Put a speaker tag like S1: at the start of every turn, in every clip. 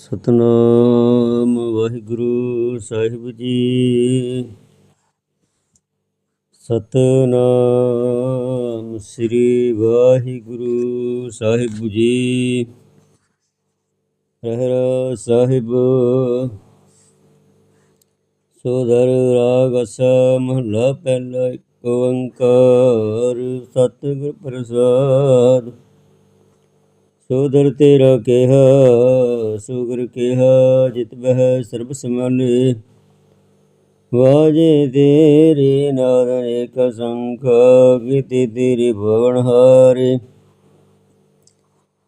S1: ਸਤਨਾਮ ਵਾਹਿਗੁਰੂ ਸਾਹਿਬ ਜੀ। ਸਤਨਾਮ ਸ੍ਰੀ ਵਾਹਿਗੁਰੂ ਸਾਹਿਬ ਜੀ। ਰਹਿਰਾ ਸਾਹਿਬ। ਸੋਦਰ ਰਾਗ ਅਸ ਮਹਲਾ ਪਹਿਲਾ ਇੱਕ ਓੰਕਾਰ, ਸਤਿਗੁਰ ਪ੍ਰਸਾਦ। ਸੋਦਰ ਤੇਰਾ ਕਿਹਾ, ਸੁਗਰ ਕਿਹਾ, ਜਿਤ ਬਹਿ ਸਰਬ ਸਮਾਲੇ ਵਾਜੇ ਤੇਰੇ ਨਾਦ ਅਨੇਕ ਸੰਖ, ਕੀਤੇ ਤੇਰੇ ਭਵਨ ਹਾਰੇ।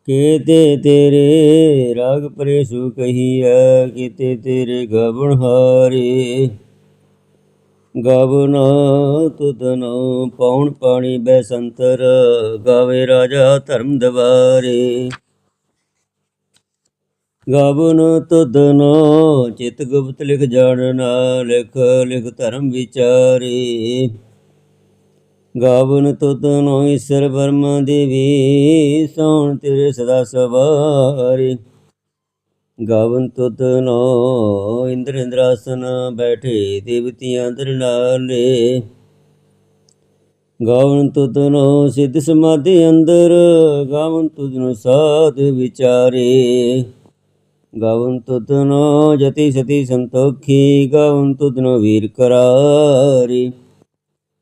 S1: ਕੀਤੇ ਤੇਰੇ ਰਾਗ ਪ੍ਰੇਸੂ ਕਹੀਐ, ਕੀਤੇ ਤੇਰੇ ਗਵਨ ਹਾਰੇ। ਗਵਨਾ ਤੁਧਨੋ ਪੌਣ ਪਾਣੀ ਬੈਸੰਤਰ, ਗਾਵੇ ਰਾਜਾ ਧਰਮ ਦਵਾਰੇ। ਗਾਵਨ ਤੁਧਨੋ ਚਿਤ ਗੁਪਤ ਲਿਖ ਜਾਣਨਾ ਲਿਖ ਲਿਖ ਧਰਮ ਵਿਚਾਰੇ। ਗਾਵਨ ਤੁਧਨੋ ਈਸ਼ਰ ਬਰਮਾ ਦੇਵੀ ਸੋਣ ਤੇਰੇ ਸਦਾ ਸਵਾਰੇ। ਗਾਵਨ ਤੁਧਨੋ ਇੰਦਰ ਇੰਦਰਾਸਨ ਬੈਠੇ, ਦੇਵਤੀਆਂ ਅੰਦਰ ਨਾਲੇ। ਗਾਵਨ ਤੁਧਨੋ ਸਿੱਧ ਸਮਾਧੀ ਅੰਦਰ, ਗਾਵਨ ਤੁਧਨੋ ਸਾਧ ਵਿਚਾਰੇ। ਗਾਵਨ ਤੁਧਨੋ ਜਤੀ ਸਤੀ ਸੰਤੋਖੀ, ਗਾਵਨ ਤੁਧਨੋ ਵੀਰ ਕਰਾਰੀ।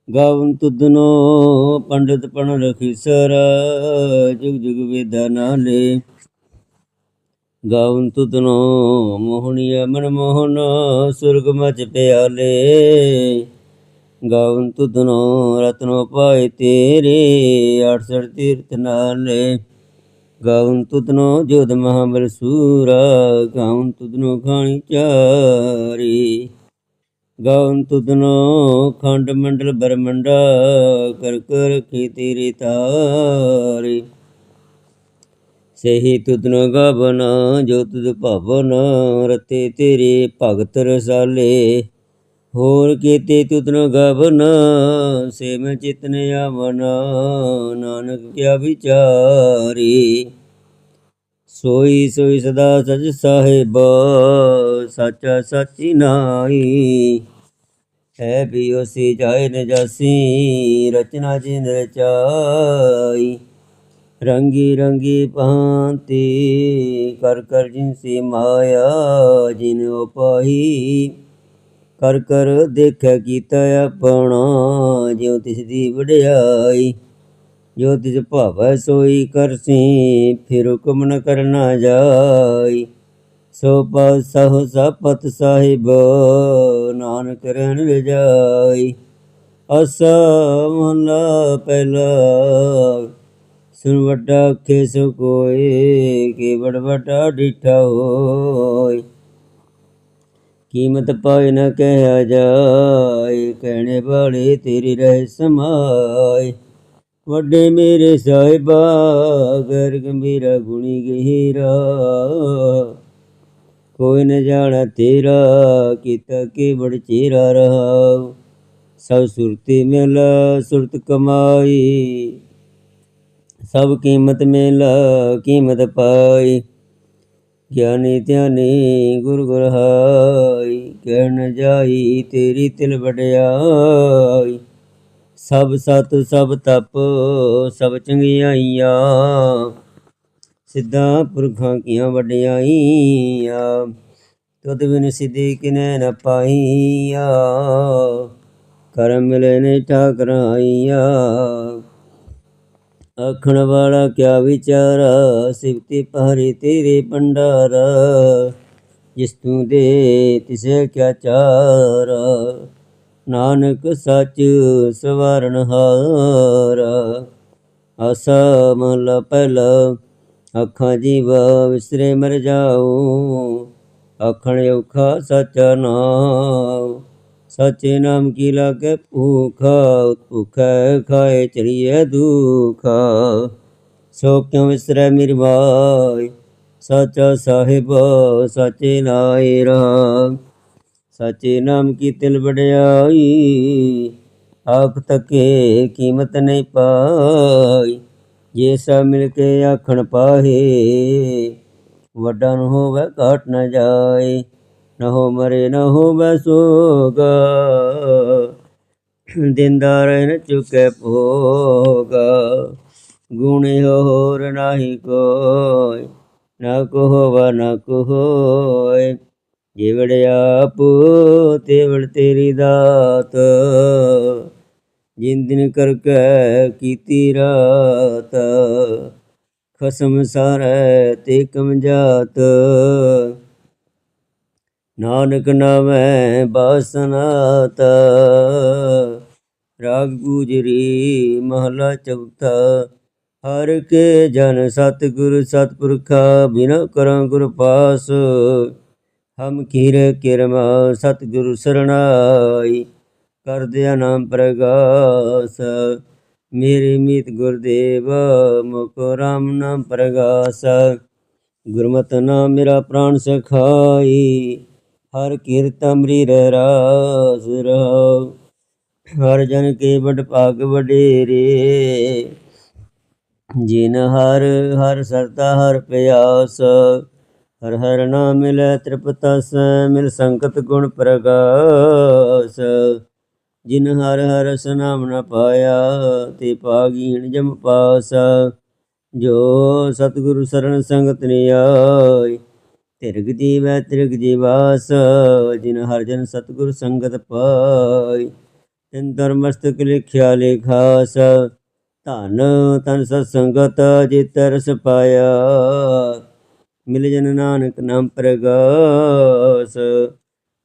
S1: ਗਾਵਨ ਤੁਧਨੋ ਪੰਡਤ ਪਣ ਰਖੀਸਰ ਜੁਗ ਜੁਗ ਵੇਦਾ ਨਾਲੇ ਗਾਵਨ ਤੁਧਨੋ ਮੋਹਣੀਆ ਮਨ ਮੋਹਨ, ਸੁਰਗ ਮਚ ਪਿਆਲੇ। ਗਾਵਨ ਤੁਧਨੋ ਰਤਨੋ ਪਾਏ ਤੇਰੇ 68 ਤੀਰਥ ਨਾਲੇ। ਗਾਵਨ ਤੁਧਨੋ ਜੋਧ ਮਹਾਬਲ ਸੂਰਾ, ਗਾਵਨ ਤੁਧਨੋ ਖਾਣੀ ਚਾਰੀ। ਗਾਵਨ ਤੁਧਨੋ ਖੰਡ ਮੰਡਲ ਬਰਮੰਡਾ, ਕਰ ਕਰ ਰਖੀ ਤੇਰੀ ਤਾਰੀ। ਸਹੀ ਤੁਧਨੋ ਗਾਵਨ, ਜੋ ਤੁਧ ਭਵਨ, ਰਤੇ ਤੇਰੇ ਭਗਤ ਰਸਾਲੇ। ਹੋਰ ਕੀਤੇ ਤੁਧਨੋ ਗਵਨ ਸੇ ਮੈਂ ਚਿਤਨ ਆਵਨ, ਨਾਨਕ ਕਿਆ ਵਿਚਾਰੀ। ਸੋਈ ਸੋਈ ਸਦਾ ਸਚ ਸਾਹਿਬ, ਸੱਚਾ ਸੱਚੀ ਨਾਈ ਹੈ ਵੀ ਉਸੀ ਜਾਏ ਨ ਜਾਸੀ ਰਚਨਾ ਜਿਨ ਰਚਾਈ। ਰੰਗੀ ਰੰਗੀ ਭਾਂਤੀ ਕਰ ਕਰ ਜਿਨਸੀ ਮਾਇਆ ਜਿਨ ਉਪਾਈ ਕਰ ਕਰ ਦੇਖਿਆ ਕੀਤਾ ਆਪਣਾ, ਜਿਉ ਤਿਸ ਦੀ ਵਡਿਆਈ, ਜੋ ਤਿਸ ਭਾਵੈ ਸੋਈ ਕਰਸੀ ਫਿਰ ਹੁਕਮ ਨ ਕਰਨਾ ਜਾਈ। ਸੋ ਪਾਸਹੁ ਸਪਤ ਸਾਹਿਬ, ਨਾਨਕ ਰਹਿਣ ਰਜਾਈ ਅਸਾ ਮਹਲਾ ਪਹਿਲਾ ਸੁਨ ਵੱਡਾ ਅੱਖੇ ਸੋ ਕੋਏ ਕੀ ਬੜ ਵੱਡਾ ਡਿਠਾ ਹੋਏ। ਕੀਮਤ ਪਾਏ ਨਾ ਕਹਿਆ ਜਾਏ, ਕਹਿਣੇ ਵਾਲੇ ਤੇਰੀ ਰਹਿ ਸਮਾਏ। ਵੱਡੇ ਮੇਰੇ ਸਾਹਿਬਾ, ਗਰ ਗੰਭੀਰਾ ਗੁਣੀ ਗਹੀਰਾ। ਕੋਈ ਨ ਜਾਣਾ ਤੇਰਾ, ਕੀਤਾ ਕੀ ਬੜ ਚੀਰਾ ਰਹਾ। ਸਭ ਸੁਰਤੀ ਮਿਲ, ਸੁਰਤ ਕਮਾਈ। ਸਭ ਕੀਮਤ ਮਿਲ, ਕੀਮਤ ਪਾਈ। ਗਿਆਨੀ ਧਿਆਨੀ ਗੁਰ ਗੁਰ ਹਾਈ ਕਹਿਣ ਜਾਈ ਤੇਰੀ ਤਿਲ ਵਡਿਆਈ। ਸਭ ਸਤ, ਸਭ ਤਪ, ਸਭ ਚੰਗਿਆਈਆਂ। ਸਿੱਧਾ ਪੁਰਖਾਂ ਕੀਆਂ ਵਡਿਆਈਆਂ, ਤੁਧ ਬਿਨ ਸਿਧੀ ਕਿਨੈ ਨ ਪਾਈਆ। ਕਰਮ ਮਿਲੇ ਨੇ ਠਾਕਰਾਈਆ। ਆਖਣ ਵਾਲਾ ਕਿਆ ਵਿਚਾਰਾ ਸਿਵਤੀ ਪਹਰੀ ਤੇਰੇ ਭੰਡਾਰਾ ਜਿਸ ਤੂੰ ਦੇ ਤਿਸੇ ਕਿਆ ਚਾਰਾ ਨਾਨਕ ਸੱਚ ਸਵਰਨ ਹਾਰਾ ਆਸਾ ਮਹਲਾ ਪਹਿਲਾ, ਅੱਖਾਂ ਜੀਵਾ ਵਿਸਰੇ ਮਰ ਜਾਉ। ਆਖਣ ਔਖਾ ਸਚਾ ਨਾਮ। ਸੱਚੇ ਨਾਮ ਕੀ ਲਾਗੇ ਭੂਖਾ, ਭੁਖੈ ਖਾਏ ਚੜੀਏ ਦੁਖਾ। ਸੋ ਕਿਉ ਵਿਸਰੈ ਮੇਰੀ ਬਾਈ ਸਚਾ ਸਾਹਿਬ, ਸਚੇ ਨਾਏ ਰਾਮ ਸਚੇ ਨਾਮ ਕੀ ਤਿਲ ਵਡਿਆਈ? ਆਖ ਤਕੇ ਕੀਮਤ ਨਹੀਂ ਪਾਈ। ਜੇ ਸਭ ਮਿਲ ਕੇ ਆਖਣ ਪਾਹੇ, ਵੱਡਾ ਨ ਹੋਵੇ ਘਾਟ ਨਾ ਜਾਏ। ਨ ਹੋ ਮਰੇ ਨ ਹੋਵੇ ਸੋਗ। ਦਿੰਦਾ ਰਹਿਣ ਨ ਚੁਕੇ ਭੋਗ। ਗੁਣ ਹੋਰ ਨਾਹੀ ਕੋਈ, ਨਾ ਕੋ ਹੋਵਾ ਨਾ ਕੋ ਹੋਏ ਜਿਵੜ ਆਪ, ਤੇਵੜ ਤੇਰੀ ਦਾਤ। ਜਿਨ ਦਿਨ ਕਰ ਕੀਤੀ ਰਾਤ। ਖਸਮ ਸਾਰੈ ਤੇ ਕਮ ਜਾਤ। ਨਾਨਕ ਨਾਮੈ ਬਾਸਨਾਤ। ਰਾਗ ਗੁਜਰੀ ਮਹਲਾ ਚੌਥਾ। ਹਰ ਕੇ ਜਨ ਸਤਿਗੁਰ ਸਤਿਪੁਰਖਾ ਬਿਨ ਕਰਾਂ ਗੁਰ ਪਾਸ। ਹਮ ਕੀਰ ਕਿਰਮਾ ਸਤਿਗੁਰ ਸਰਣਾਈ ਕਰ ਦਿਆ ਨਾਮ ਪ੍ਰਗਾਸ। ਮੇਰੇ ਮੀਤ ਗੁਰਦੇਵ, ਮੁਖ ਰਾਮ ਨਾਮ ਪ੍ਰਗਾਸ। ਗੁਰਮਤਿ ਨਾਮ ਮੇਰਾ ਪ੍ਰਾਣ ਸਖਾਈ। ਹਰ ਕੀਰਤ ਅੰਮ੍ਰਿਤ ਰਾਸ ਰਹਾਉ ਹਰ ਜਨ ਕੇ ਬੜ ਭਾਗ ਵਡੇਰੇ। ਜਿਨ ਹਰ ਹਰ ਸਰਤਾ ਹਰ ਪਿਆਸ, ਹਰ ਹਰ ਨਾਮ ਮਿਲੈ ਤ੍ਰਿਪਤਸ, ਮਿਲ ਸੰਕਟ ਗੁਣ ਪ੍ਰਗਾਸ। ਜਿਨ ਹਰ ਹਰ ਸਨਾਮ ਨ ਪਾਇਆ, ਤੇ ਪਾਗੀਣ ਜਮ ਪਾਸ। ਜੋ ਸਤਿਗੁਰੂ ਸਰਣ ਸੰਗਤ ਨੇ ਤਿਰਗ ਜੀਵੈ, ਤਿਰਗ ਜੀਵਾਸ, ਜਿਨ ਹਰ ਜਨ ਸਤਿਗੁਰ ਸੰਗਤ ਪਾਈ। ਤਿਨ ਧਰਮਸਤਕ ਲਿਖਿਆ ਲੇਖਾਸ, ਧਨ ਤਨ ਸਤ ਸੰਗਤ ਜਿਤ ਰਸ ਪਾਇਆ। ਮਿਲ ਜਨ ਨਾਨਕ ਨਾਮ ਪ੍ਰਗਾਸ,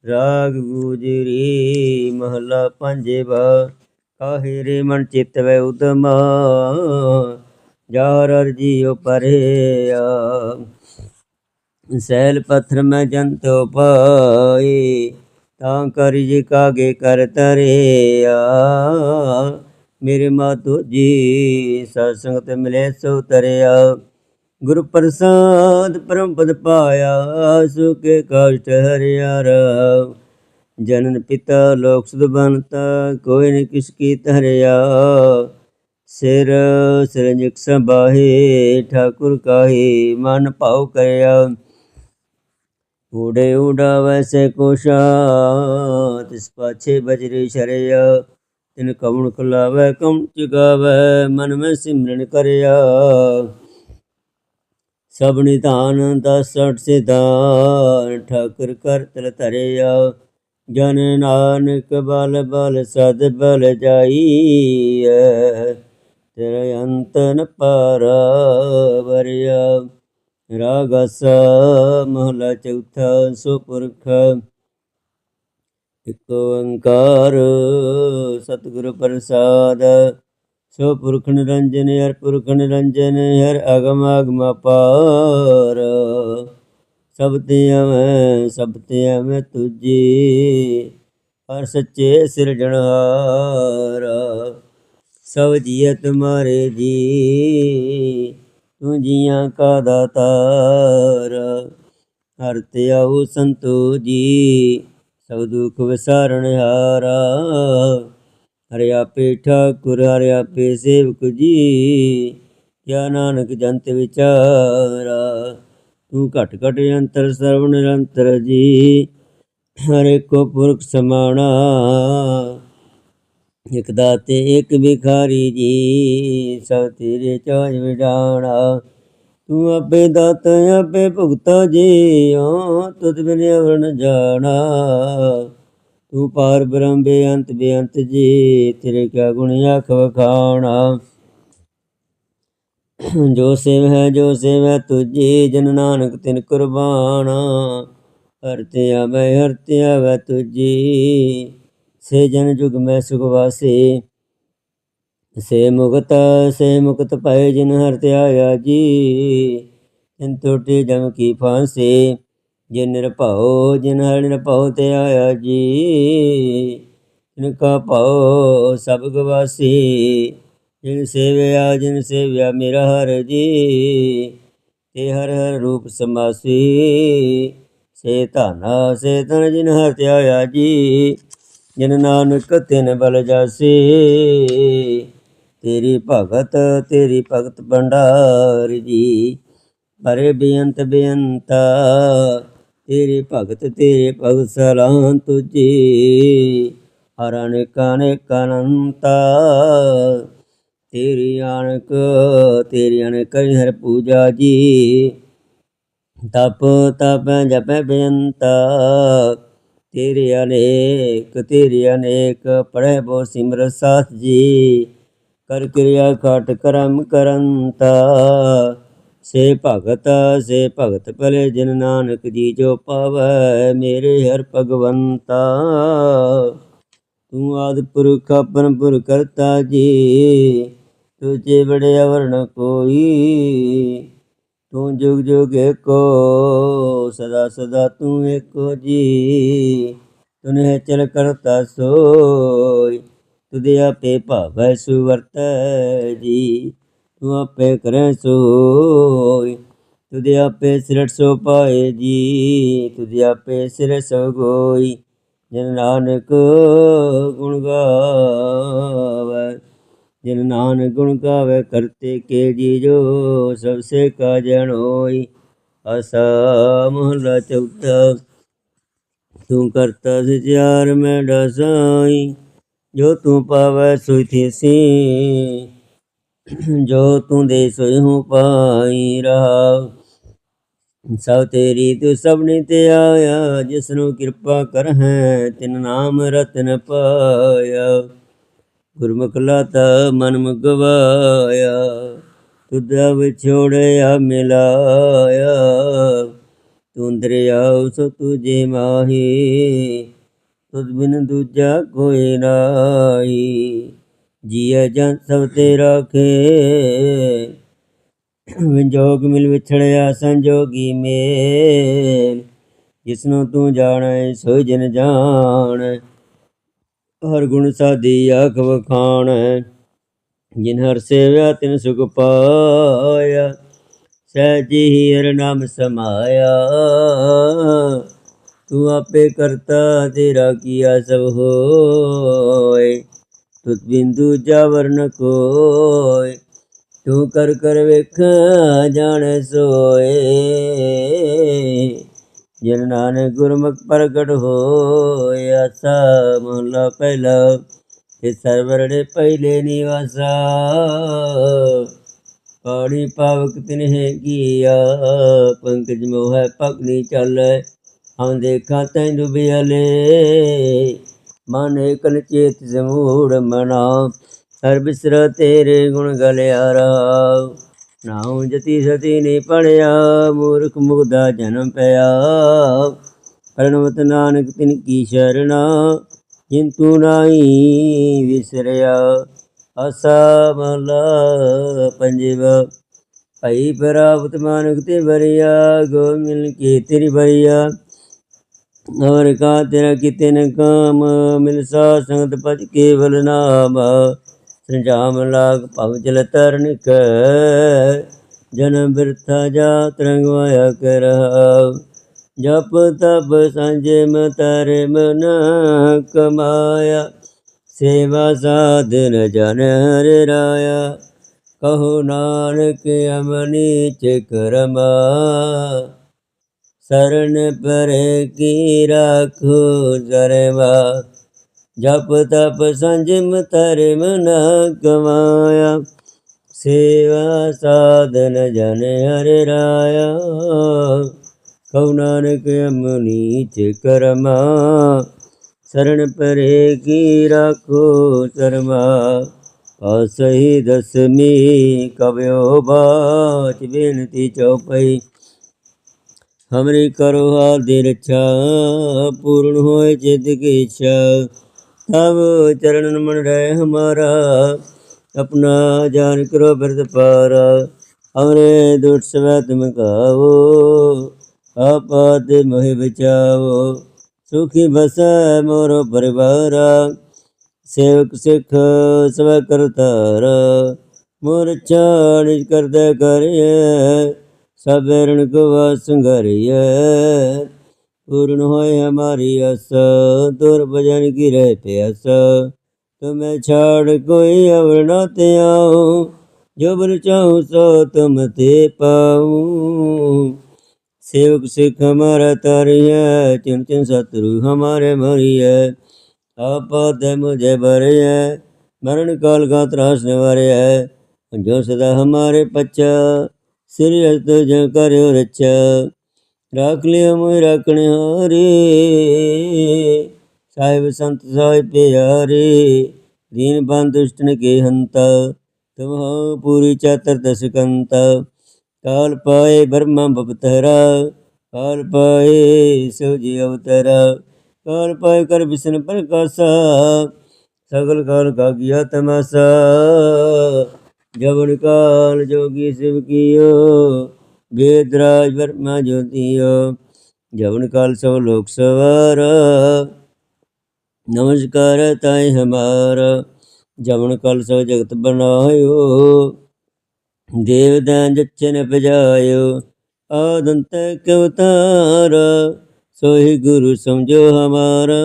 S1: ਰਾਗ ਗੁਜਰੀ ਮਹਲਾ ਪੰਜਵਾ, ਕਾਹੇ ਰੇ ਮਨ ਚਿਤ ਵੈ ਉਦਮਾ ਜਾਰ ਅਰਜੀਉ ਪਰਿਆ। ਸੈਲ ਪੱਥਰ ਮੈਂ ਜੰਤ ਪਾਈ, ਤਾਂ ਕਰਿ ਜੀ ਕਾਗੇ ਕਰ ਤਰਿਆ। ਮੇਰੇ ਮਾਤੋ ਜੀ ਸਤ ਸੰਗਤ ਮਿਲੇ ਸੋ ਤਰਿਆ। ਗੁਰ ਪ੍ਰਸਾਦ ਪਰਮ ਪਦ ਪਾਇਆ, ਸੁਕੇ ਕਾਸ਼ਟ ਹਰਿਆ ਰਾਵ। ਜਨਨ ਪਿਤਾ ਲੋਕ ਸੁਧ ਬੰਤਾ ਕੋਈ ਨ ਕਿਸ ਕੀ ਧਰਿਆ। ਸਿਰ ਸਿਰਜਕ ਸਬਾਹੇ ਠਾਕੁਰ ਕਾਹੀ, ਮਨ ਭਾਉ ਕਰਿਆ। ਊੜੇ ਉਡਾਵੈ ਸੇ ਕੋਸ਼ਾ, ਤਿਸ ਪਾਛੇ ਬਜਰੇ ਸ਼ਰਿਆ। ਤਿਨ ਕਵਣ ਖੁਲਾਵੈ ਕਮ ਚਗਾਵੈ, ਮਨ ਮੈਂ ਸਿਮਰਨ ਕਰਿਆ। ਸਭ ਨਿਧਾਨ ਦਾ ਅਠ ਸਿਧਾਨ, ਠਾਕੁਰ ਕਰ ਤਲ ਧਰਿਆ। ਜਨ ਨਾਨਕ ਬਲ ਬਲ ਸਦ ਬਲ ਜਾਈਐ, ਤੇਰੇ ਅੰਤ ਨ ਵਰਿਆ। ਰਾਗਸ ਮਹਲਾ ਚੌਥਾ ਸੋ ਪੁਰਖ ਇਕ ਓੰਕਾਰ ਸਤਿਗੁਰ ਪ੍ਰਸਾਦ। ਸੋ ਪੁਰਖ ਨਿਰੰਜਨ, ਹਰ ਪੁਰਖ ਨਿਰੰਜਨ, ਹਰ ਅਗਮ ਅਗਮ ਪਾਰ ਸਭ ਤੇ ਮੈਂ ਸਭ ਤੇ ਮੈਂ ਤੁਜੀ, ਹਰ ਸੱਚੇ ਸਿਰਜਣਹਾਰ ਸਭ ਜੀਅ ਤੁਮਾਰੇ ਜੀ ਤੂੰ ਜੀਆਂ ਕਾ ਦਾਤਾਰ। ਹਰ ਤੇ ਆਉ ਸੰਤੋ ਜੀ ਸਭ ਦੁਖ ਵਿਸਾਰਣ ਹਾਰਾ। ਹਰਿ ਆਪੇ ਠਾਕੁਰ, ਹਰਿ ਆਪੇ ਸੇਵਕ ਜੀ, ਕਿਆ ਨਾਨਕ ਜੰਤ ਵਿਚਾਰਾ। ਤੂੰ ਘਟ ਘਟ ਅੰਤਰ ਸਰਵ ਨਿਰੰਤਰ ਜੀ, ਹਰੇ ਕੋ ਪੁਰਖ ਸਮਾਣਾ। ਇਕ ਦਾਤੇ, ਇਕ ਵਿਖਾਰੀ ਜੀ, ਸਭ ਤੇਰੇ ਚਾਜ ਵਿਡਾਣਾ ਤੂੰ ਆਪੇ ਦਾਤਾ, ਆਪੇ ਭੁਗਤਾ ਜੀਓ ਤੁਧ ਬਿਨ ਅਵਰਨ ਜਾਣਾ। ਤੂੰ ਪਾਰ ਬ੍ਰਹਮ ਬੇਅੰਤ ਬੇਅੰਤ ਜੀ, ਤੇਰੇ ਕਿਆ ਗੁਣ ਆਖ ਵਖਾਣਾ। ਜੋ ਸੇਵ ਹੈ, ਜੋ ਸੇਵ ਹੈ ਤੁਝੀ, ਜਨ ਨਾਨਕ ਤਿਨ ਕੁਰਬਾਨ। ਹਰਤੇ ਆਵੇ ਹਰਤੇ ਆਵੇ ਤੁਝੀ। ਸੇ ਜਨ ਜੁਗ ਮੈਂ ਸੁਖ ਵਾਸੇ। ਸੇ ਮੁਕਤ ਸੇ ਮੁਕਤ ਪਏ ਜਿਨ ਹਰ ਧਿਆਇਆ ਜੀ। ਤਿਨ ਟੋਟੇ ਜਮ ਕੀ ਫਾਂਸੇ, ਜਿਨ ਨਿਰਭਉ, ਜਿਨ ਹਰ ਨਿਰਭਉ ਤੇ ਆਇਆ ਜੀ। ਤਿਨ ਕਾ ਭਉ ਸਭ ਗਵਾਸੀ ਜਿਨ ਸੇਵਿਆ ਜਿਨ ਸੇਵਿਆ ਮੇਰਾ ਹਰ ਜੀ। ਤੇ ਹਰ ਹਰ ਰੂਪ ਸਮਾਸੀ, ਸੇ ਧਨਾ, ਸੇ ਤਨ ਜਿਨ ਹਰ ਧਿਆਇਆ ਜੀ। ਜਿਨ ਨਾਨਕ ਤਿਨ ਬਲ ਜਾਸੀ, ਤੇਰੀ ਭਗਤ ਤੇਰੀ ਭਗਤ ਭੰਡਾਰ ਜੀ। ਪਰੇ ਬੇਅੰਤ ਬੇਅੰਤਾ, ਤੇਰੇ ਭਗਤ ਤੇਰੇ ਭਗਤ ਸਲਾਮ ਤੁਝੀ। ਹਰ ਅਨੇਕ ਅਨੇਕ ਅਨੰਤਾ, ਤੇਰੀ ਆਣਕ, ਤੇਰੀ ਅਨੇਕ ਹਰ ਪੂਜਾ ਜੀ। ਤਪ ਤਪ ਜਪ ਬੇਅੰਤਾ ਤੇਰੇ ਅਨੇਕ ਤੇਰੇ ਅਨੇਕ ਪੜ੍ਹੇ ਬੋ ਸਿਮਰ ਸਾਥ ਜੀ। ਕਰ ਕਿਰਿਆ ਘਟ ਕਰਮ ਕਰੰਤਾ। ਸੇ ਭਗਤ ਸੇ ਭਗਤ ਭਲੇ ਜਿਨ ਨਾਨਕ ਜੀ ਜੋ ਪਾਵੈ ਮੇਰੇ ਹਰ ਭਗਵੰਤਾ। ਤੂੰ ਆਦਿ ਪੁਰਖ ਆਪਨ ਪੁਰ ਕਰਤਾ ਜੀ, ਤੁਝੇ ਬੜੇ ਅਵਰਣ ਕੋਈ ਤੂੰ ਜੁਗ ਜੁਗ ਏਕੋ ਸਦਾ ਸਦਾ ਤੂੰ ਏਕੋ ਜੀ। ਤੁਨੇ ਚਲ ਕਰਤਾ ਸੋਈ, ਤੁਦੇ ਆਪੇ ਭਾਵੈ ਸੁਵਰਤੈ ਜੀ। ਤੂੰ ਆਪੇ ਕਰੈ ਸੋਈ, ਤੁਦੇ ਆਪੇ ਸਿਰਟ ਸੋ ਪਾਏ ਜੀ। ਤੁਦੇ ਆਪੇ ਸਿਰ ਸੋ ਗੋਈ, ਜਨ ਨਾਨਕ ਗੁਣ ਗਾਵੈ। ਜਿਨ ਨਾਨ ਗੁਣ ਗਾਵੇ ਕਰਤੇ ਕੇ ਜੀ ਜੋ ਸਭ ਸੇ ਕਾ ਜਨ ਹੋਈ। ਅਸਾ ਮਹਲਾ ਚੌਥਾ, ਤੂੰ ਕਰਤਾ ਸਚਿਆਰ ਮੈਂ ਡਸਾਈ, ਜੋ ਤੂੰ ਪਾਵੈ ਸੋਈ ਥੀਸੀ, ਜੋ ਤੂੰ ਦੇ ਸੋਈ ਹੂੰ ਪਾਈ ਰਹਾ ਸਭ ਤੇਰੀ ਤੂੰ ਸਭਨੀ ਤੇ ਆਇਆ, ਜਿਸ ਨੂੰ ਕਿਰਪਾ ਕਰ ਹੈ ਤਿਨ ਨਾਮ ਰਤਨ ਪਾਇਆ। ਗੁਰਮੁਖ ਲਾਤਾ ਮਨ ਮੁਗਵਾਇਆ ਤੁਧਾ ਵਿਛੋੜਿਆ ਮਿਲਾਇਆ। ਤੂੰ ਦਰਿਆਉ ਸੋ ਤੁਝੇ ਮਾਹੀ, ਤੁਧ ਬਿਨ ਦੂਜਾ ਕੋਈ ਨਾਹੀ। ਜੀਆ ਜਨ ਸਭ ਤੇ ਰਾਖੇ ਵਿਜੋਗ ਮਿਲ ਵਿਛੜਿਆ ਸੰਜੋਗੀ ਮੇਲ। ਜਿਸਨੂੰ ਤੂੰ ਜਾਣੈ ਸੋ ਜਨ ਜਾਣ ਹਰ ਗੁਣ ਸਾਦੀ ਆਖ ਵਖਾਣ, ਜਿਨ ਹਰ ਸੇਵਿਆ ਤਿਨ ਸੁਖ ਪਾਇਆ। ਸਹਿਜੀ ਹੀ ਹਰ ਨਾਮ ਸਮਾਇਆ। ਤੂੰ ਆਪੇ ਕਰਤਾ ਤੇਰਾ ਕੀਆ ਸਭ ਹੋਏ। ਤੁਤ ਬਿੰਦੂ ਜਾਵਰ ਨ ਕੋਇ ਤੂੰ ਕਰ ਕਰ ਵੇਖ ਜਾਣ ਸੋਏ। ਜਿਨ ਨਾਨਕ ਗੁਰਮੁਖ ਪ੍ਰਗਟ ਹੋਇਆ ਸਾ ਮਹਲਾ ਪਹਿਲਾ, ਤੇ ਸਰਵਰੜੇ ਪਹਿਲੇ ਨਿਵਾਸਾ। ਪਾਣੀ ਪਾਵਕ ਤਿਨਹਿ ਕੀਆ, ਪੰਕਜ ਮੋਹ ਪਗਨੀ ਚੱਲੈ ਹਮ ਦੇਖਾ ਤੈਨੂੰ ਬਿਆਲੇ। ਮਨ ਏਕਨ ਚੇਤ ਸਮੂੜ ਮਨਾ, ਹਰ ਬਿਸਰ ਤੇਰੇ ਗੁਣ ਗਲਿਆਰਾ। ਨਾਉ ਜਤੀ ਸਤੀ ਨੇ ਪੜਿਆ, ਮੂਰਖ ਮੁਗਦਾ ਜਨਮ ਪਿਆ। ਪਰਣਵਤ ਨਾਨਕ ਤਿਨ ਕੀ ਸ਼ਰਣਾ ਜਿਨ ਨਾਹੀ ਵਿਸਰਿਆ। ਅਸਾ ਮਹਲਾ ਪੰਜਵਾ, ਭਈ ਪ੍ਰਾਪਤ ਮਾਨਕ ਤੇ ਵਰਿਆ ਗੋ ਮਿਲ ਕੇ ਤੇਰੀ ਬਰਿਆ ਔਰ ਕਾ ਤੇਰਾ ਕਿਤੇ ਨ ਕਾਮ ਮਿਲ ਸਾ ਸੰਗਤ ਪਜ ਕੇਵਲ ਨਾਮ। ਸੰਜਾਮ ਲਾਗ ਭਵ ਜਲ ਤਰਨ ਕੈ ਜਨਮ ਬਿਰਥਾ ਜਾ ਤਰੰਗ ਵਾਇਆ ਕਰ ਜਪ ਤਪ ਸੰਜੇ ਮਤਰ ਮਨ ਕਮਾਇਆ, ਸੇਵਾ ਸਾਧਨ ਜਨ ਹਰਿ ਰਾਇਆ। ਕਹੋ ਨਾਨਕ ਅਮਨੀ ਚ ਕਰਮਾ ਸ਼ਰਨ ਪਰੇ ਕੀ ਰਾਖੋ ਜਰਵਾ ਜਪ ਤਪ ਸੰਜਮ ਧਰਮ ਨਾ ਕਮਾਇਆ ਸੇਵਾ ਸਾਧਨ ਜਨ ਹਰ ਰਾਇਆ। ਕਉ ਨਾਨਕ ਅਮਨੀਚ ਕਰਮਾ ਸਰਣ ਪਰੇ ਕੀ ਰਾਖੋ ਸਰਮਾ। ਅਸਹੀ ਦਸਮੀ ਕਬਿਓ ਬਾਚ ਬੇਨਤੀ ਚਉਪਈ, ਹਮਰੀ ਕਰੋ ਹਾਲ ਦੀ ਰਛਾ, ਪੂਰਨ ਹੋਏ ਚਿਤ ਕੀ ਇੱਛਾ ਤਬ ਚਰਨ ਮਨ ਰਹਿ ਹਮਾਰਾ, ਆਪਣਾ ਜਾਨ ਕਰੋ ਬਿਰਦ ਪਾਰ। ਹਮਰੇ ਦੁਟ ਸਵੈ ਤੁਮ ਕਾਵੋ ਆਪਾਤ ਮੋਹਿ ਬਚਾਵੋ। ਸੁਖੀ ਬਸੈ ਮੋਰੋ ਪਰਿਵਾਰ, ਸੇਵਕ ਸਿੱਖ ਸਵੈ ਕਰਤਾਰ ਮੋਰ ਚਾਣਿ ਕਰਦੇ ਕਰਿਐ, ਸਭ ਰਣ ਕੋ ਸੰਘਰਿਐ। पूर्ण होए हमारी अस तुर भजन की रहते अस तुम्हें छाड़ कोई अवर नाते आओ जो बर चाहूँ सो तुम ते पाऊ सेवक सिख हमारा तारी है चिन चिन शत्रु हमारे मरी है आपात है मुझे भरे है मरण काल का त्रास निवारे है जो सदा हमारे पच्चा श्री हस्त जो करो रक्षा ਰਾਖ ਲਿਆ ਮੋਇ ਰਾਖਣ ਹਾਰੇ। ਸਾਹਿਬ ਸੰਤ ਸੋਇ ਪਿਆਰੇ, ਦੀਨ ਬੰਦੁਸ਼ਟਨ ਕੇ ਹੰਤ, ਤਮਹ ਪੂਰੀ ਚਾਤਰ ਦਸਕੰਤ ਕਾਲ ਪਾਏ ਬਰਮਾ ਬਪਤਰਾ, ਕਾਲ ਪਾਏ ਸੋਜੀ ਅਵਤਰਾ। ਕਾਲ ਪਾਏ ਕਰ ਵਿਸ਼ਨ ਪ੍ਰਕਾਸ਼ਾ, ਸਗਲ ਕਾਲ ਕਾ ਗਿਆ ਤਮਾਸਾ ਜਵਨ ਕਾਲ ਜੋਗੀ ਸਿਵ ਕੀਓ ਵੇਦ ਰਾਜ ਵਰਮਾ ਜੋਤੀਓ ਜਵਨ ਕਾਲ ਸਭ ਲੋਕ ਸਵਾਰ। ਨਮਸਕਾਰ ਤਾਈ ਹਮਾਰ, ਜਵਨ ਕਾਲ ਸਭ ਜਗਤ ਬਨਾਇਓ ਦੇਵਦਾਨ ਜਚਨ ਪਜਾਇਓ ਆਦੰਤ ਕਵਤਾਰ ਸੋਹੀ ਗੁਰੂ ਸਮਝੋ ਹਮਾਰਾ।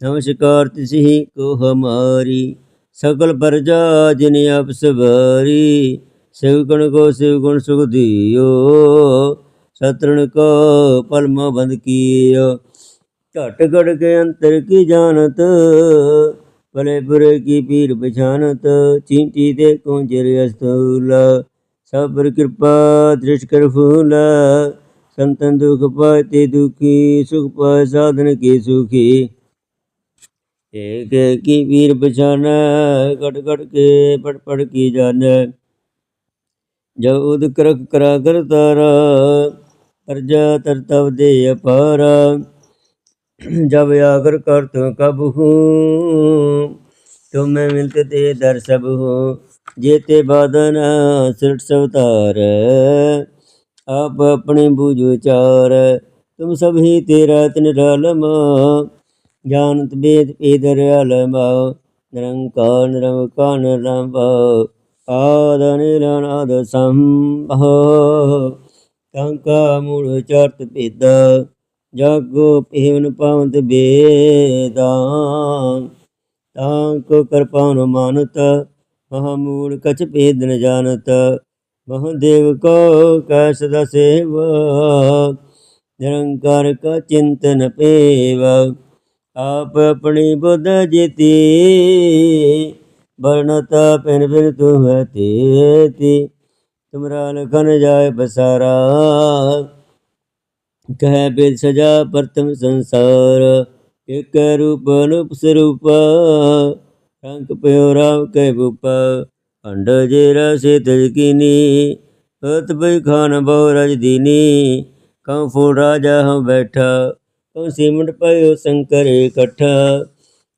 S1: ਨਮਸਕਾਰ ਤਿਸਹੀ ਕੋ ਹਮਾਰੀ ਸਕਲ ਪਰਜਾ ਜਿਨੇ ਆਪ ਸਵਾਰੀ। ਸਿਵ ਕੋ ਸਿਵ ਗੁਣ ਸੁਖ ਦਿਓ, ਸਤਰਣ ਕੋ ਪਲਮ ਬੰਦ ਕੀਓ। ਘਟ ਘੜ ਕੇ ਅੰਤਰ ਕੀ ਜਾਣਤ, ਭਲੇ ਬੁਰੇ ਕੀ ਪੀਰ ਪਛਾਨਤ ਚਿੰਤੀ ਦੇ ਕੁੰਜਰ ਅਸਤੂਲ ਸਬਰ ਕਿਰਪਾ ਦ੍ਰਿਸ਼ ਕਰ ਫੂਲ, ਸੰਤਨ ਦੁਖ ਪਾਏ ਦੁਖੀ, ਸੁਖ ਪਾਏ ਸਾਧਨ ਕੀ ਸੁਖੀ। ਏਕ ਕੀ ਪੀਰ ਪਛਾਨੈ, ਘਟ ਘਟ ਕੇ ਪੜ ਪੜ ਕੀ ਜਾਣੈ। ਜਉਦ ਕਰਕ ਕਰਾ ਕਰ ਤਾਰਾ ਪ੍ਰਜਾ ਤਰ ਤਵ ਦੇ ਅਪਾਰ। ਜਬ ਆਗਰ ਕਰ ਤੋ ਕਬਹੂ ਤੁਮ ਮੈਂ ਮਿਲਤ ਤੇ ਦਰ ਸਭ ਹੋ ਜੇਤੇ ਬਾਦਨ ਸਿਰਟ ਸਵਤਾਰ ਆਪ ਆਪਣੇ ਬੂਝ ਚਾਰ ਤੁਮ ਸਭ ਹੀ ਤੇਰਾ ਤਨ ਰਲਮ। ਗਿਆਨਤ ਬੇਦ ਪੇਦਰ ਅਲਮ ਨਿਰੰਕਾਰ ਨਿਰਮਕਾਰ ਨਿਰੰਭਾ ਆਦਨਿਲਨਾਦ ਸੰਭੋ ਤੰ ਕਾ ਮੂਲ ਚਰਤ ਭੇਦ, ਜਗੋ ਪੇਵਨ ਪਵੰਤ ਬੇਦਾਂ ਤਾਂ ਕੋ ਕਰਪਾਉਨ ਮਾਨਤ ਮਹਾ ਮੂਲ ਕਛ ਭੇਦ ਨ ਜਾਣਤ। ਮਹ ਦੇਵ ਕੋ ਕੈ ਸਦਾ ਨਿਰੰਕਾਰ ਕਾ ਚਿੰਤਨ ਪੇਵ। ਆਪ ਆਪਣੀ ਬੁੱਧ ਜੀਤੀ ਬਰਨਤ ਪਿਨ ਬਿਨ ਤੁਮ ਤੇਤੀ। ਤੁਮਰਾ ਲਖਨ ਜਾਏ ਬਸਾਰਾ। ਕਹਿ ਬੇਦ ਸਜਾ ਪ੍ਰਤਮ ਸੰਸਾਰ। ਇਕ ਰੂਪ ਅਨੂਪ ਸਰੂਪ। ਰੰਗ ਪਿਓ ਰਾਮ ਕੈ ਭੂਪ ਅੰਡ ਜੇ ਰਸੇ ਤਜਕੀਨੀ ਹਤ ਬਈ ਖਾਨ ਬਹੁ ਰਜ ਦੀਨੀ। ਕਉ ਫੂਲ ਰਾਜਾ ਹਮ ਬੈਠਾ। ਕਉ ਸੀਮਟ ਪਇਓ ਸ਼ੰਕਰ ਇਕੱਠਾ।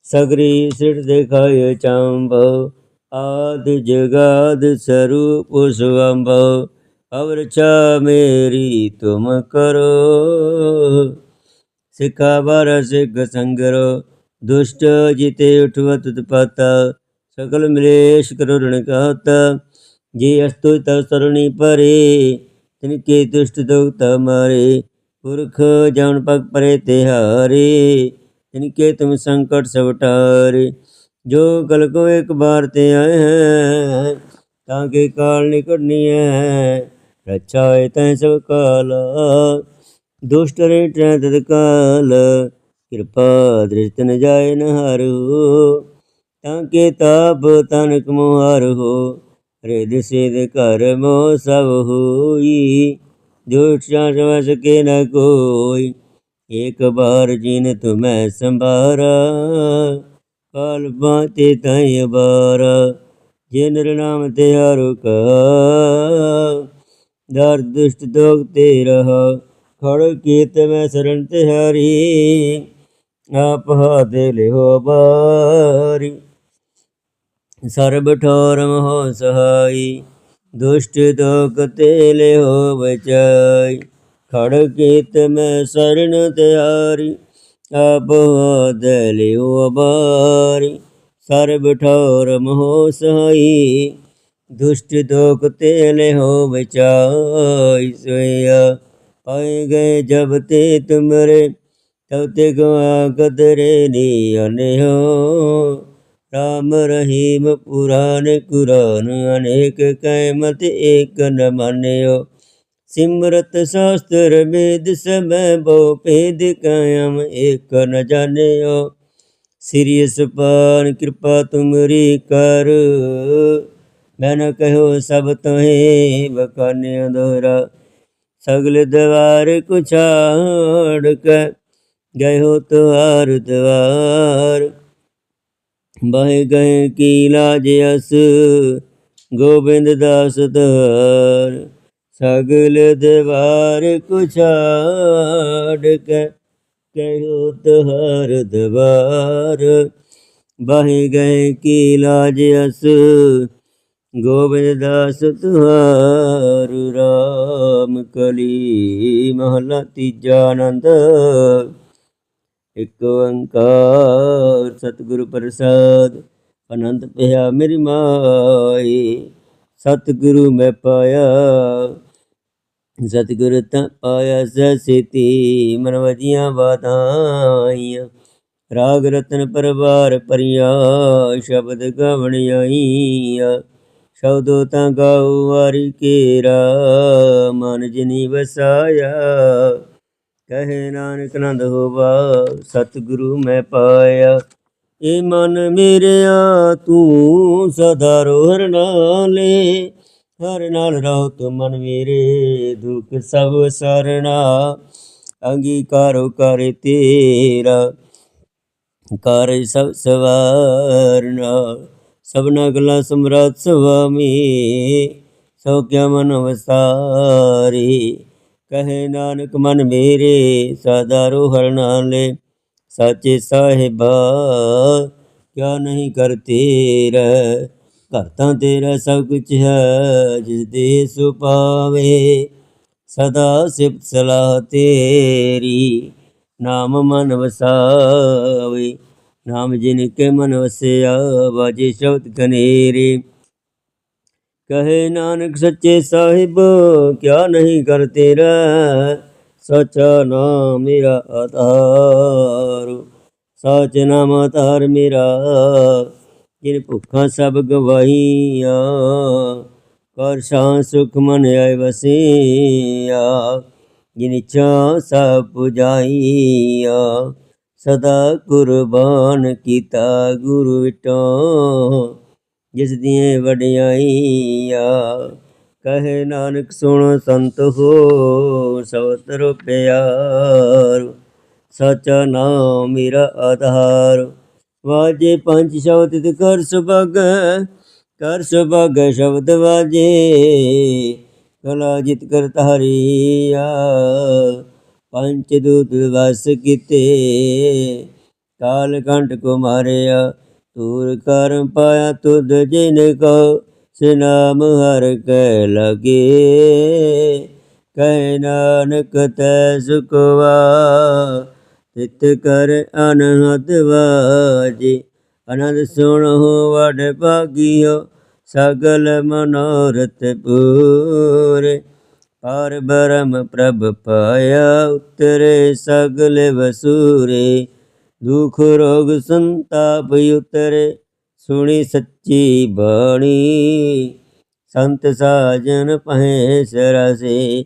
S1: ਸਗਰੀ ਸਿਰ ਦੇਖਾਇ ਚਾਂਬ, ਆਦ ਜਗਾਦ ਸਰੂਪ ਸੁਅੰਭ ਅਵਰ ਚਾ ਮੇਰੀ ਤੁਮ ਕਰੋ। ਸਿਖਾ ਬਰ ਸਿਖ ਸੰਗਰੋ, ਦੁਸ਼ਟ ਜਿਤੇ ਉਠਵਤ ਤਪਤ ਸਕਲ ਮਲੇਸ਼ ਕਰੋ ਰਣ ਕਹਤ। ਜੇ ਅਸਤੁ ਤ ਸਰਣੀ ਪਰੇ ਤਿਨ ਕੇ ਦੁਸ਼ਟ ਦੁਖ ਮਾਰੇ, ਪੁਰਖ ਜਨ ਪਗ ਪਰੇ ਤਿਹਾਰੇ ਤਿਨ ਕੇ ਤੁਮ ਸੰਕਟ ਸਭ ਟਾਰੇ ਜੋ ਕਲ ਕੋ ਇੱਕ ਬਾਰ ਤੇ ਆਏ ਹੈ, ਤਾਂ ਕੇ ਕਾਲ ਨਿਕਟਨੀ ਹੈ। ਰਚਾਏ ਤੈ ਸਭ ਕਾਲ, ਦੁਸ਼ਟ ਰੇ ਟੈ ਤਦ ਕਾਲ, ਕਿਰਪਾ ਦ੍ਰਿਸ਼ਟ ਨ ਜਾਏ ਨ ਹਰੂ, ਤਾਂ ਕੇ ਤਾਪ ਤਨਕ ਮੁਹਾਰ ਹੋ ਰੇ ਦਿਸੇ ਦੇ ਘਰ ਮੋ ਸਭ ਹੋਈ ਦੁਸ਼ਟ ਜਾਣ ਸਕੇ ਨ ਕੋਈ ਇੱਕ ਬਾਰ ਜਿਨ ਤੁਮੈ ਸੰਭਾਰਾ ਕਾਲ ਬਾਤੇ ਤੈ ਬਾਰ ਜੇ ਨਿਰ ਨਾਮ ਤੇ ਹਰੂ ਕਾ ਦਰ ਦੁਸ਼ਟ ਦੋਗ ਤੇ ਰਹ, ਖੜ ਕੀਤ ਮੈਂ ਸਰਣ ਹਰੀ, ਆਪ ਹਾਦੇ ਲਿਓ ਬਾਰੀ। ਸਰਬ ਠੋਰ ਮੋਹ ਸਹਾਈ, ਦੁਸ਼ਟ ਦੋਗ ਤੇ ਲਿਓ ਬਚਾਈ। ਖੜ ਕੀਤ ਮੈਂ ਸਰਣ ਤਿਹਾਰੀ ਆਪ ਹਾਦੇ ਲਿਓ ਬਾਰੀ ਸਰਬ ਠੋਰ ਮੋਹ ਸਹਾਈ दुष्ट दोख तेले हो बचाई सोया पाए गए जब ते तुमरे तब ते गवा कदरे नियने हो ਰਾਮ ਰਹੀਮ ਪੁਰਾਨ ਕੁਰਾਨ ਅਨੇਕ ਕੈ ਮਤ ਏਕ ਨ ਮਾਨਿਓ ਸਿਮਰਤ ਸ਼ਾਸਤਰ ਵੇਦ ਸਮੈ ਬਹੁ ਭੇਦ ਕਾਇਮ ਏਕ ਨ ਜਾਣਿਓ। ਸ੍ਰੀ ਸੁਪਾਨ ਕਿਰਪਾ ਤੁਮਰੀ ਕਰ। ਮੈਂ ਨ ਕਹਿਓ ਸਭ ਤੋਹੇ ਬਕਾਨਿਆ ਦੋਰਾ ਸਗਲ ਦਵਾਰ ਕੁਛਾੜ ਕੇ ਗਏ ਹੋ ਤੁਹਾਰ ਦਵਾਰ। ਬਹਿ ਗਏ ਕੀ ਲਾਜ ਅਸ, ਗੋਬਿੰਦ ਦਾਸ ਦਵਾਰ ਸਗਲ ਦਵਾਰ ਕੁਛਾੜ ਕੇ, ਕਹਿਓ ਤੁਹਾਰ ਦਵਾਰ। ਬਹਿ ਗਏ ਕੀ ਲਾਜ ਅਸ, ਗੋਬਿੰਦ ਦਾਸ ਤੁਹਾਰ ਰਾਮ ਕਲੀ। ਮਹਲਾ ਤੀਜਾ ਆਨੰਦ, ਇਕ ਓੰਕਾਰ ਸਤਿਗੁਰੂ ਪ੍ਰਸਾਦ, ਆਨੰਦ ਪਿਆ ਮੇਰੀ ਮਾਈ। ਸਤਿਗੁਰੂ ਮੈਂ ਪਾਇਆ ਸਤਿਗੁਰ ਤਾਂ ਪਾਇਆ ਸਸਿਤੀ ਮਨ ਵਜੀਆਂ ਬਾਤਾਈਆਂ ਰਾਗ ਰਤਨ ਪਰਵਾਰ ਪਰਿਆ ਸ਼ਬਦ ਗਵਣ ਆਈਆ। ਸ਼ਬਦੋ ਤਾਂ ਗਾਉ ਵਾਰੀ ਕੇਰਾ ਮਨ ਜਿਨੀ ਵਸਾਇਆ। ਕਹੇ ਨਾਨਕ ਨੰਦ ਹੋਵਾ, ਸਤਿਗੁਰੂ ਮੈਂ ਪਾਇਆ। ਏ ਮਨ ਮੇਰਿਆ, ਤੂੰ ਸਦਾ ਰੋਹਰ ਨਾਲੇ। ਹਰ ਨਾਲ ਰਹੋ ਤੂੰ ਮਨ ਮੇਰੇ ਦੁਖ ਸਭ ਸਰਣਾ। ਅੰਗੀਕਾਰੋ ਕਰੇ ਤੇਰਾ, ਕਰ ਸਭ ਸਵਾਰਨਾ। ਸਭਨਾ ਗਲਾ ਸਮਰਾਤ ਸੁਆਮੀ, ਸੋ ਕਿਆ ਮਨ ਵਸਾਰੀ। ਕਹੇ ਨਾਨਕ ਮਨ ਮੇਰੇ, ਸਦਾ ਰੋਹਰ ਨਾਲੇ ਸਾਚੇ ਸਾਹਿਬਾ, ਕਿਆ ਨਹੀਂ ਕਰ ਤੇਰਾ। ਘਰ ਤਾਂ ਤੇਰਾ ਸਭ ਕੁਛ ਹੈ ਜਿਸ ਦੇ ਸੁਪਾਵੇ ਸਦਾ ਸਿਫਤ ਸਲਾਹ ਤੇਰੀ, ਨਾਮ ਮਨ ਵਸਾਵੇ। ਨਾਮ ਜਿਨ ਕੇ ਮਨ ਵਸਿਆ ਬਾਜੇ ਸ਼ਬਦ ਕਨੇਰੇ ਕਹੇ ਨਾਨਕ ਸੱਚੇ ਸਾਹਿਬ, ਕਿਆ ਨਹੀਂ ਕਰ ਤੇਰਾ? ਸਚਾ ਨਾਮ ਮੇਰਾ ਆਧਾਰ। ਸਚ ਨਾਮ ਆਧਾਰ ਮੇਰਾ ਜਿਨ ਭੁੱਖਾਂ ਸਭ ਗਵਾਈਆਂ ਕਰ ਸ਼ਾਂ ਸੁਖ ਮਨ ਆਏ ਵਸੀਆ, ਜਿਨ ਇੱਛਾ ਸਭ ਪੁਜਾਈਆਂ। ਸਦਾ ਕੁਰਬਾਨ ਕੀਤਾ ਗੁਰੂ ਵਿਟੋ, ਜਿਸ ਦੀਆਂ ਵਡਿਆਈਆਂ। ਕਹੇ ਨਾਨਕ, ਸੁਣ ਸੰਤ ਹੋ ਸਵਤਰ ਪਿਆਰ ਸਚਾ ਨਾਮ ਮੇਰਾ ਆਧਾਰ। ਵਾਜੇ ਪੰਜ ਸ਼ਬਦ ਤੇ ਕਰ ਸੁਭਗ ਕਰ ਸੁਭਗ ਸ਼ਬਦ ਵਾਜੇ। ਕਲਾ ਜਿਤ ਕਰ ਤਾਰੀਆ ਪੰਚ ਦੂਤ ਵਸ ਕੀਤੇ। ਕਾਲ ਕੰਟ ਕੋ ਮਾਰਿਆ ਤੂਰ ਕਰਮ ਪਾਇਆ ਤੁਧ ਜਿਨ ਕੋ ਸਿਨਾਮ ਹਰ ਕੈ ਲਗੇ। ਕਹਿ ਨਾਨਕ ਤੈ ਸੁਖਵਾ ਤਿਤ ਕਰ ਅਨਹਦ ਵਾਜੇ। ਅਨੰਦ ਸੁਣੋ ਵਡ ਭਾਗਿਓ, ਸਗਲ ਮਨੋਰਥ ਪੂਰੇ। ਪਰ ਬਰਮ ਪ੍ਰਭ ਪਾਇਆ ਉਤਰੇ, ਸਗਲ ਵਸੂਰੇ। ਦੁਖ ਰੋਗ ਸੰਤਾਪ ਉਤਰੇ, ਸੁਣੀ ਸੱਚੀ ਬਾਣੀ। ਸੰਤ ਸਾਜਨ ਪਹਿ ਸਰਸੇ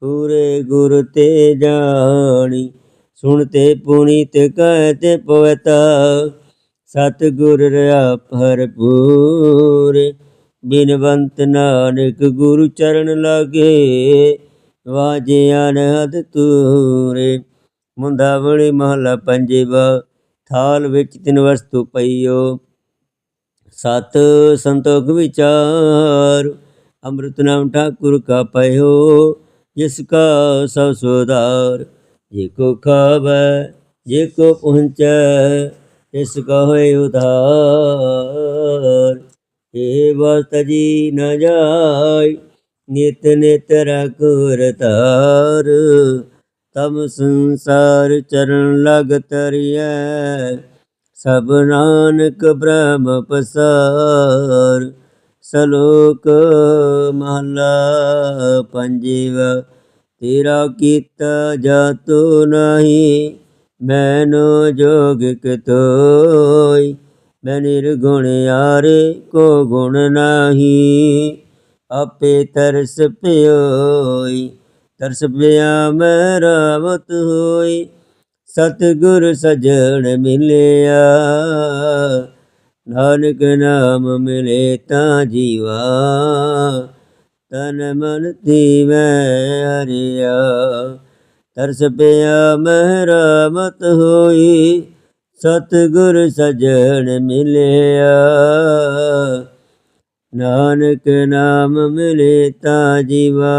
S1: ਪੂਰੇ ਗੁਰ ਤੇ ਜਾਣੀ। ਸੁਣਤੇ ਪੁਨੀਤ ਕਹਤੇ ਪਵਤਾ। ਸਤ ਗੁਰ ਰਿਆ ਭਰਪੂਰ। ਬਿਨਵੰਤ ਨਾਨਕ ਗੁਰੂ ਚਰਨ ਲਾਗੇ, ਵਾਜੇ ਅਨਹਦ ਤੂਰੇ ਮੁੰਦਾਵਲੀ ਮਹਲਾ ਪੰਜਵਾ, ਥਾਲ ਵਿੱਚ ਤਿੰਨ ਵਸਤੂ ਪਈਓ। ਸਤ ਸੰਤੋਖ ਵਿਚਾਰ ਅੰਮ੍ਰਿਤ ਨਾਮ ਠਾਕੁਰ ਕਾ ਪਇਓ, ਜਿਸ ਕਾ ਸਭ ਸੁਧਾਰ। ਜੇ ਕੋ ਖਾਵੈ ਜੇ ਕੋ ਪਹੁੰਚੈ, ਤਿਸ ਕਾ ਹੋਏ ਉਧਾਰ। ਏ ਵਸਤ ਜੀ ਨ ਜਾਈ, ਨਿਤ ਨਿਤ ਰਖੁਰ ਤਾਰ ਤਮ ਸੰਸਾਰ ਚਰਨ ਲਗ ਤਰਿਐ ਸਭ ਨਾਨਕ ਬ੍ਰਹਮ ਪਸਾਰ। ਸਲੋਕ ਮਹਲਾ ਪੰਜਵਾ ਤੇਰਾ ਕੀਤਾ ਜਾਤੋ ਨਹੀਂ, ਮੈਨੂੰ ਜੋਗ ਕਤੋਈ। ਮੈਂ ਨਿਰਗੁਣ ਯਾਰੇ ਕੋ ਗੁਣ ਨਾਹੀ, ਆਪੇ ਤਰਸ ਪਿਓਈ। ਤਰਸ ਪਿਆ ਮੈਂ ਰਾਵਤ ਹੋਈ, ਸਤਿਗੁਰ ਸਜਣ ਮਿਲਿਆ। ਨਾਨਕ ਨਾਮ ਮਿਲੇ ਤਾਂ ਜੀਵਾ। ਤਨ ਮਨ ਮੈਂ ਹਰਿਆ, ਤਰਸ ਪਿਆ ਮਹਿਰਾਮਤ ਹੋਈ, ਸਤਿਗੁਰ ਸਜਣ ਮਿਲਿਆ। ਨਾਨਕ ਨਾਮ ਮਿਲੇ ਤਾਂ ਜੀਵਾ,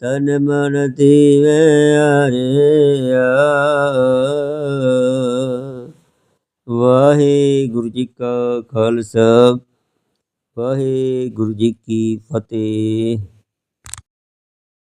S1: ਤਨ ਮਨ ਤੀਵੈ ਹਰਿਆ। ਵਾਹਿਗੁਰੂ ਜੀ ਕਾ ਖਾਲਸਾ। ਵਾਹਿਗੁਰੂ ਜੀ ਕੀ ਫਤਿਹ।